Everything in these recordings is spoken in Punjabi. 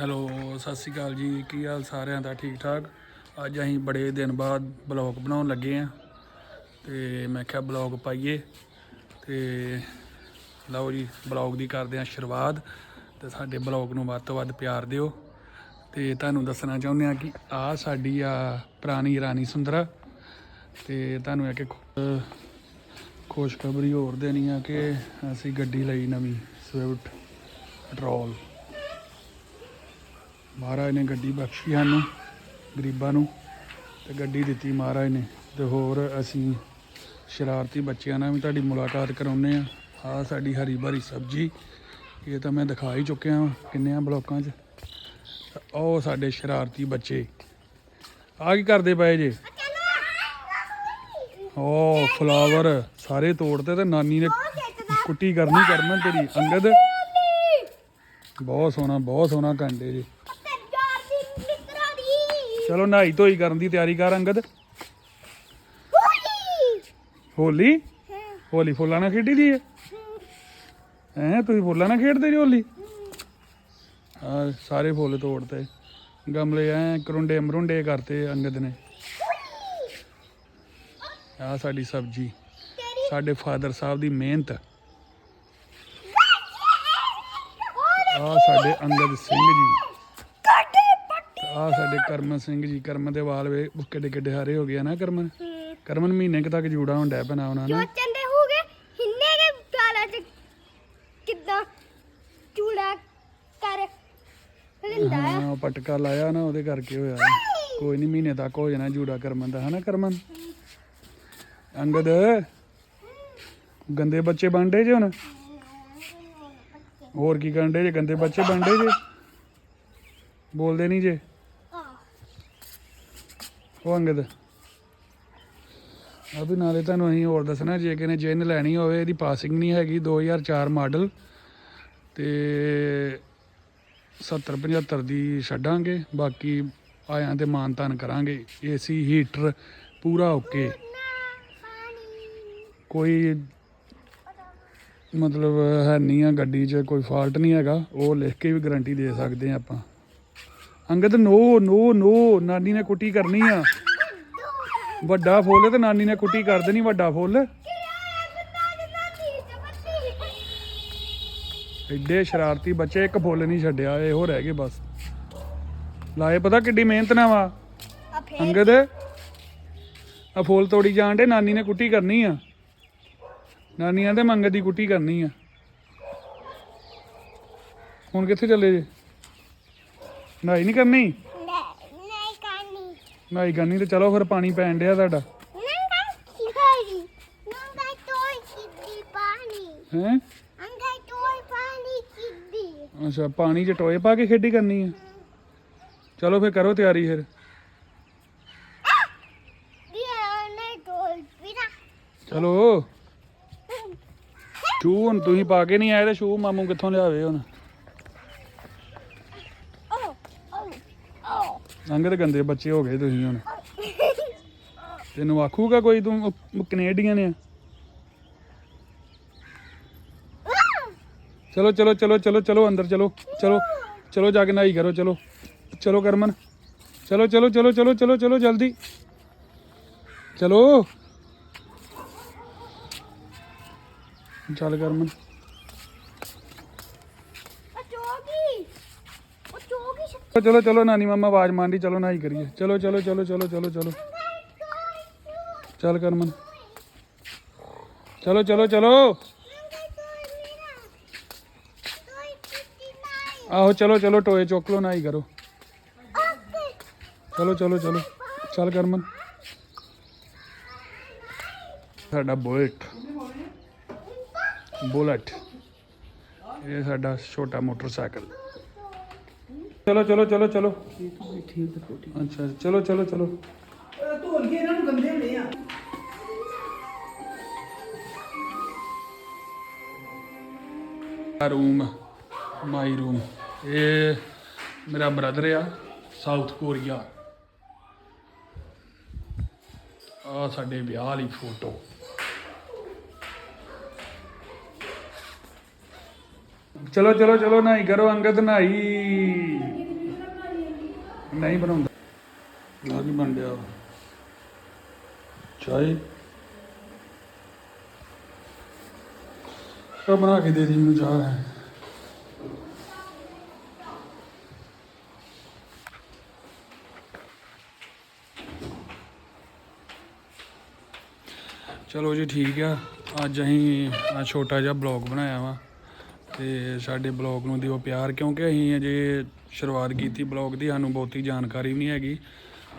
ਹੈਲੋ, ਸਤਿ ਸ਼੍ਰੀ ਅਕਾਲ ਜੀ। ਕੀ ਹਾਲ ਸਾਰਿਆਂ ਦਾ? ਠੀਕ ਠਾਕ? ਅੱਜ ਅਸੀਂ ਬੜੇ ਦਿਨ ਬਾਅਦ ਬਲੌਗ ਬਣਾਉਣ ਲੱਗੇ ਆ। ਤੇ ਮੈਂ ਕਿਹਾ ਬਲੌਗ ਪਾਈਏ। ਤੇ ਲਓ ਜੀ, ਬਲੌਗ ਦੀ ਕਰਦੇ ਆ ਸ਼ੁਰੂਆਤ। ਤੇ ਸਾਡੇ ਬਲੌਗ ਨੂੰ ਵੱਧ ਤੋਂ ਵੱਧ ਪਿਆਰ ਦਿਓ। ਤੇ ਤੁਹਾਨੂੰ ਦੱਸਣਾ ਚਾਹੁੰਦੇ ਆ ਕਿ ਆ ਸਾਡੀ ਆ ਪੁਰਾਣੀ ਰਾਣੀ ਸੁੰਦਰਾ। ਤੇ ਤੁਹਾਨੂੰ ਇੱਕ ਖੁ- ਖੁਸ਼ਖਬਰੀ ਹੋਰ ਦੇਣੀ ਆ ਕਿ ਅਸੀਂ ਗੱਡੀ ਲਈ ਨਵੀਂ ਸਵਿਫਟ ਪੈਟਰੋਲ। ਮਹਾਰਾਜ ਨੇ ਗੱਡੀ ਬਖਸ਼ੀ ਸਾਨੂੰ, ਗਰੀਬਾਂ ਨੂੰ, ਤੇ ਗੱਡੀ ਦਿੱਤੀ ਮਹਾਰਾਜ ਨੇ। ਤੇ ਹੋਰ ਅਸੀਂ ਸ਼ਰਾਰਤੀ ਬੱਚਿਆਂ ਨਾਲ ਵੀ ਤੁਹਾਡੀ ਮੁਲਾਕਾਤ ਕਰਾਉਂਦੇ ਆ ਆ ਸਾਡੀ ਹਰੀ ਭਰੀ ਸਬਜ਼ੀ, ਇਹ ਤਾਂ ਮੈਂ ਦਿਖਾ ਹੀ ਚੁੱਕਿਆ ਹਾਂ ਕਿੰਨਿਆਂ ਬਲੋਕਾਂ 'ਚ। ਤੇ ਉਹ ਸਾਡੇ ਸ਼ਰਾਰਤੀ ਬੱਚੇ। ਆ ਕੀ ਕਰਦੇ ਪਏ ਜੇ? ਓ ਫਲਾਵਰ ਸਾਰੇ ਤੋੜਤੇ ਤੇ ਨਾਨੀ ਨੇ ਕੁੱਟੀ ਕਰਨੀ ਕਰਨਾ ਤੇਰੀ ਅੰਗਦ। ਬਹੁਤ ਸੋਹਣਾ ਬਹੁਤ ਸੋਹਣਾ ਕੰਡੇ ਜੀ। ਚਲੋ ਨਹਾਈ ਧੋਈ ਕਰਨ ਦੀ ਤਿਆਰੀ ਕਰ ਅੰਗਦ। ਹੋਲੀ? ਹੋਲੀ ਫੁੱਲਾਂ ਨਾਲ ਖੇਡੀ ਦੀ ਹੈ ਹੈਂ, ਤੁਸੀਂ ਫੁੱਲਾਂ ਨਾਲ ਖੇਡਦੇ ਜੀ ਹੋਲੀ? ਆ ਸਾਰੇ ਫੁੱਲ ਤੋੜਤੇ। ਗਮਲੇ ਐ ਕਰੁੰਡੇ ਮਰੁੰਡੇ ਕਰਤੇ ਅੰਗਦ ਨੇ। ਆ ਸਾਡੀ ਸਬਜੀ। ਸਾਡੇ ਫਾਦਰ ਸਾਹਿਬ ਦੀ ਮਿਹਨਤ। ਆ ਸਾਡੇ ਅੰਗਦ ਸਿੰਘ ਜੀ। ਆ ਸਾਡੇ ਕਰਮਨ ਸਿੰਘ ਜੀ ਕਰਮਨ ਦੇ ਵਾਲ ਵੇ ਕਿੱਡੇ ਕਿੱਡੇ ਹਰੇ ਹੋ ਗਏ ਆ ਨਾ ਕਰਮਨ? ਕਰਮਨ ਮਹੀਨੇ ਕੁ ਤੱਕ ਜੂੜਾ ਹੁੰਦਾ ਬਣਾ ਉਹਨਾਂ ਨੇ। ਸੋਚਣ ਦੇ ਹੋ ਗਏ? ਹਿੰਨੇ ਕੇ ਗਾਲਾਂ ਚ ਕਿੱਦਾਂ ਚੂੜਾ ਕਰ ਲਿੰਦਾ ਆ? ਹਾਂ ਪਟਕਾ ਲਾਇਆ ਨਾ ਉਹਦੇ ਕਰਕੇ ਹੋਇਆ। ਕੋਈ ਨਹੀਂ ਮਹੀਨੇ ਤੱਕ ਹੋ ਜਾਣਾ ਜੂੜਾ ਕਰਮਨ ਦਾ ਹਨਾ ਕਰਮਨ? ਅੰਗਦ ਗੰਦੇ ਬੱਚੇ ਬਣਦੇ ਜੇ ਹੁਣ? ਹੋਰ ਕੀ ਕਰਨ ਡੇ ਜੇ ਗੰਦੇ ਬੱਚੇ ਬਣਦੇ ਜੇ? ਬੋਲਦੇ ਨਹੀਂ ਜੇ। ਉਹ ਅੰਗਦ। ਆ ਵੀ ਨਾਲੇ ਤੁਹਾਨੂੰ ਅਸੀਂ ਹੋਰ ਦੱਸਣਾ, ਜੇ ਕਿਸੇ ਨੇ ਜਿੰਨ ਲੈਣੀ ਹੋਵੇ, ਇਹਦੀ ਪਾਸਿੰਗ ਨਹੀਂ ਹੈਗੀ 2004 ਮਾਡਲ ਤੇ 70 75 ਦੀ ਛੱਡਾਂਗੇ, ਬਾਕੀ ਆਇਆਂ ਤੇ ਮਾਨਤਾਨ ਕਰਾਂਗੇ। ਏਸੀ ਹੀਟਰ ਪੂਰਾ ਓਕੇ ਕੋਈ ਮਤਲਬ ਹੈ ਨਹੀਂ ਆ ਗੱਡੀ 'ਚ, ਕੋਈ ਫਾਲਟ ਨਹੀਂ ਹੈਗਾ। ਉਹ ਲਿਖ ਕੇ ਵੀ ਗਾਰੰਟੀ ਦੇ ਸਕਦੇ ਆ ਆਪਾਂ। ਅੰਗਦ ਨੋ ਨੋ ਨੋ ਨਾਨੀ ਨੇ ਕੁੱਟੀ ਕਰਨੀ ਆ। ਵੱਡਾ ਫੁੱਲ ਤੇ ਨਾਨੀ ਨੇ ਕੁੱਟੀ ਕਰ ਦੇਣੀ ਵੱਡਾ ਫੁੱਲ। ਐਡੇ ਸ਼ਰਾਰਤੀ ਬੱਚੇ ਇੱਕ ਫੁੱਲ ਨਹੀਂ ਛੱਡਿਆ ਇਹੋ ਰਹਿ ਗਏ ਬਸ। ਲਾਏ ਪਤਾ ਕਿੱਡੀ ਮਿਹਨਤ ਨਾਲ ਵਾ? ਅੰਗਦ ਆ ਫੁੱਲ ਤੋੜੀ ਜਾਣ ਦੇ ਨਾਨੀ ਨੇ ਕੁੱਟੀ ਕਰਨੀ ਆ। ਨਾਨੀਆਂ ਦੇ ਮੰਗਦ ਦੀ ਕੁੱਟੀ ਕਰਨੀ ਆ। ਹੁਣ ਕਿੱਥੇ ਚੱਲੇ ਜੇ? ਨਹਾਈ ਨਹੀਂ ਕਰਨੀ? ਨਹੀਂ ਕਰਨੀ। ਤੇ ਚਲੋ ਫਿਰ ਪਾਣੀ ਪੈਣ ਡਿਆ ਤੁਹਾਡਾ। ਹੈ? ਪਾਣੀ ਅੱਛਾ ਪਾਣੀ 'ਚ ਟੋਏ ਪਾ ਕੇ ਖੇਡੀ ਕਰਨੀ ਆ? ਚਲੋ ਫਿਰ ਕਰੋ ਤਿਆਰੀ ਫਿਰ। ਨਹੀਂ ਚਲੋ। ਸ਼ੂ ਹੁਣ ਤੁਸੀਂ ਪਾ ਕੇ ਨਹੀਂ ਆਏ ਤੇ ਸ਼ੂ ਮਾਮੂ ਕਿੱਥੋਂ ਲਿਆਵੇ ਹੁਣ ਓ ਓ ਓ ਅੰਗਦ ਗੰਦੇ ਬੱਚੇ ਹੋ ਗਏ ਤੁਸੀਂ ਹੁਣ ਤੈਨੂੰ ਆਖੂਗਾ ਕੋਈ ਤੂੰ ਉਹ ਕੈਨੇਡੀਅਨ ਆ ਚਲੋ ਚਲੋ ਚਲੋ ਚਲੋ ਚਲੋ ਅੰਦਰ ਚਲੋ ਚਲੋ ਚਲੋ ਜਾ ਕੇ ਨਹਾਈ ਕਰੋ ਚਲੋ ਚਲੋ ਕਰਮਨ ਚਲੋ ਚਲੋ ਚਲੋ ਚਲੋ ਚਲੋ ਚਲੋ ਜਲਦੀ ਚਲੋ ਚੱਲ ਕਰਮਨ ਉਹ ਚੋਗੀ ਉਹ ਚੋਗੀ ਚਲੋ ਚਲੋ ਨਾਨੀ ਮਾਮਾ ਆਵਾਜ਼ ਮਾਰਦੀ ਚਲੋ ਨਹਾਈ ਕਰੀਏ ਚਲੋ ਚਲੋ ਚਲੋ ਚਲੋ ਚਲੋ ਚਲੋ ਚੱਲ ਕਰਮਨ ਚਲੋ ਚਲੋ ਚਲੋ ਆਹੋ ਚਲੋ ਚਲੋ ਟੋਏ ਚੁੱਕ ਲੋ ਨਹਾਈ ਕਰੋ ਚਲੋ ਚਲੋ ਚਲੋ ਚੱਲ ਕਰਮਨ ਸਾਡਾ ਬੁਲਟ ਬੁਲਟ ਇਹ ਸਾਡਾ ਛੋਟਾ ਮੋਟਰਸਾਈਕਲ ਚਲੋ ਚਲੋ ਚਲੋ ਚਲੋ। ਅੱਛਾ, ਚਲੋ ਚਲੋ ਚਲੋ। ਧੋਲ ਕੇ ਇਹਨਾਂ ਨੂੰ ਗੰਦੇ ਹੋਣੇ ਆ ਆ ਰੂਮ ਮਾਈ ਰੂਮ ਇਹ ਮੇਰਾ ਬ੍ਰਦਰ ਆ ਸਾਊਥ ਕੋਰੀਆ ਆ ਸਾਡੇ ਵਿਆਹ ਵਾਲੀ ਫੋਟੋ ਚਲੋ ਚਲੋ ਚਲੋ ਨਹਾਈ ਕਰੋ, ਅੰਗਦ ਨਹਾਈ ਨਹੀਂ ਬਣਾਉਂਦਾ। ਲਾ ਕੀ ਬਣ ਗਿਆ ਚਾਹ ਤਾਂ ਬਣਾ ਕੇ ਦੇ ਦੀ, ਮੈਨੂੰ ਚਾਹ ਚਲੋ ਜੀ, ਠੀਕ ਆ। ਅੱਜ ਅਸੀਂ ਆ ਛੋਟਾ ਜਿਹਾ ਬਲੌਗ ਬਣਾਇਆ ਵਾ। ਤੇ ਸਾਡੇ ਬਲੌਗ ਨੂੰ ਦਿਓ ਪਿਆਰ, ਕਿਉਂਕਿ ਅਸੀਂ ਅਜੇ ਸ਼ੁਰੂਆਤ ਕੀਤੀ ਬਲੌਗ ਦੀ, ਸਾਨੂੰ ਬਹੁਤੀ ਜਾਣਕਾਰੀ ਵੀ ਨਹੀਂ ਹੈਗੀ।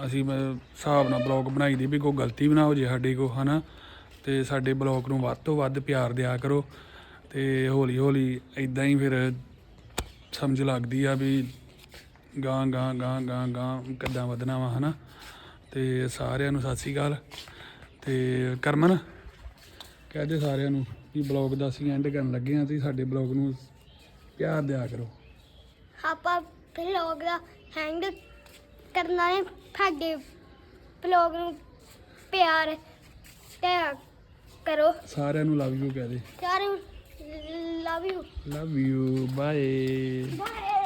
ਅਸੀਂ ਹਿਸਾਬ ਨਾਲ ਬਲੌਗ ਬਣਾਈ ਦੀ ਵੀ ਕੋਈ ਗਲਤੀ ਵੀ ਨਾ ਹੋ ਜੇ ਸਾਡੇ ਕੋ, ਹਨਾ? ਤੇ ਸਾਡੇ ਬਲੌਗ ਨੂੰ ਵੱਧ ਤੋਂ ਵੱਧ ਪਿਆਰ ਦਿਆ ਕਰੋ। ਤੇ ਹੌਲੀ ਹੌਲੀ ਇਦਾਂ ਹੀ ਫਿਰ ਸਮਝ ਲੱਗਦੀ ਆ ਵੀ ਗਾਂ ਗਾਂ ਗਾਂ ਗਾਂ ਗਾਂ ਕਿੱਦਾਂ ਵਧਣਾ ਵਾ, ਹਨਾ? ਤੇ ਸਾਰਿਆਂ ਨੂੰ ਸਤਿ ਸ਼੍ਰੀ ਅਕਾਲ। ਤੇ ਕਰਮਨ, ਕਹਿ ਦੇ ਸਾਰਿਆਂ ਨੂੰ। ਵੀ ਬਲੌਗ ਦਾ ਅਸੀਂ ਐਂਡ ਕਰਨ ਲੱਗੇ ਹਾਂ ਤੇ ਸਾਡੇ ਬਲੌਗ ਨੂੰ ਪਿਆਰ ਦਿਆ ਕਰੋ। ਆਪਾਂ ਵਲੌਗ ਦਾ ਹੈਂਡ ਕਰਨਾ ਹੈ। ਸਾਡੇ ਵਲੌਗ ਨੂੰ ਪਿਆਰ ਤੇ ਕਰੋ। ਸਾਰਿਆਂ ਨੂੰ ਲਵ ਯੂ ਕਹਿ ਦੇ। ਸਾਰੇ love you love you bye bye